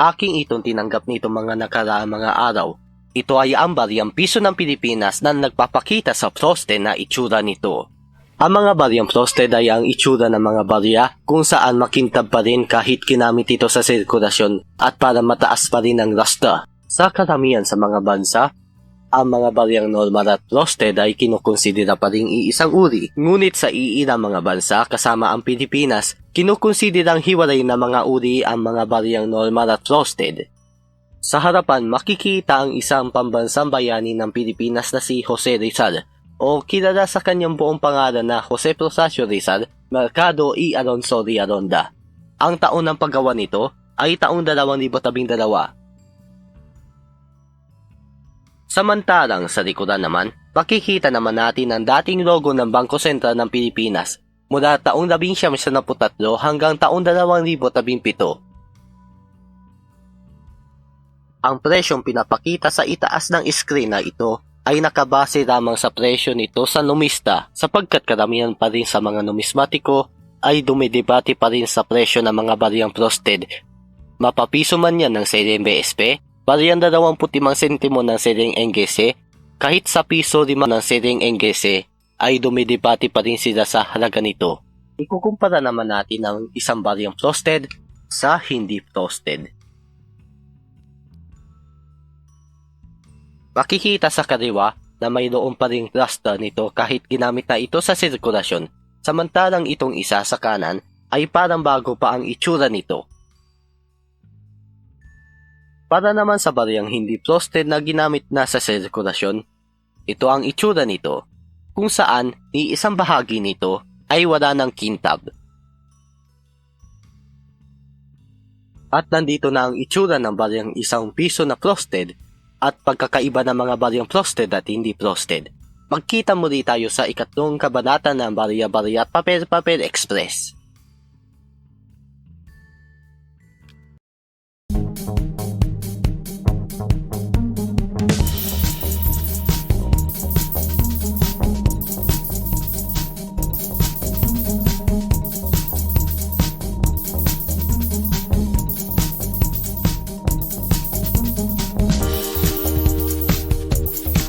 aking itong tinanggap nito mga nakaraang mga araw. Ito ay ang bariyang piso ng Pilipinas na nagpapakita sa frosted na itsura nito. Ang mga bariyang frosted ay ang itsura ng mga barya kung saan makintab pa rin kahit kinamit ito sa sirkulasyon at para mataas pa rin ang rasta. Sa karamihan sa mga bansa, ang mga baryang normal at frosted ay kinukonsidera pa rin iisang uri. Ngunit sa iilang mga bansa kasama ang Pilipinas, kinukonsiderang hiwalay na mga uri ang mga baryang normal at frosted. Sa harapan, makikita ang isang pambansang bayani ng Pilipinas na si Jose Rizal o kilala sa kanyang buong pangalan na Jose Prosacio Rizal, Mercado y Alonso Riaronda. Ang taon ng paggawa nito ay taong 2012. Samantalang sa likuran naman, makikita naman natin ang dating logo ng Bangko Sentral ng Pilipinas mula taong 1993 hanggang taong 2017. Ang presyong pinapakita sa itaas ng screen na ito ay nakabase lamang sa presyo nito sa numista sapagkat karamihan pa rin sa mga numismatiko ay dumidebate pa rin sa presyo ng mga bariyang frosted. Mapapiso man yan ng seryeng BSP, bariyang 25 sentimo ng seryeng NGC, kahit sa piso lima ng seryeng NGC ay dumidebate pa rin sila sa halaga nito. Ikukumpara naman natin ang isang bariyang frosted sa hindi frosted. Makikita sa kariwa na mayroon pa ring rasta nito kahit ginamit na ito sa sirkulasyon, samantalang itong isa sa kanan ay parang bago pa ang itsura nito. Para naman sa bariyang hindi frosted na ginamit na sa sirkulasyon, ito ang itsura nito, kung saan ni isang bahagi nito ay wala ng kintab. At nandito na ang itsura ng bariyang isang piso na frosted at pagkakaiba ng mga baryang frosted at hindi frosted. Magkita muli tayo sa ikatlong kabanata ng Barya Barya at Papel Papel Express.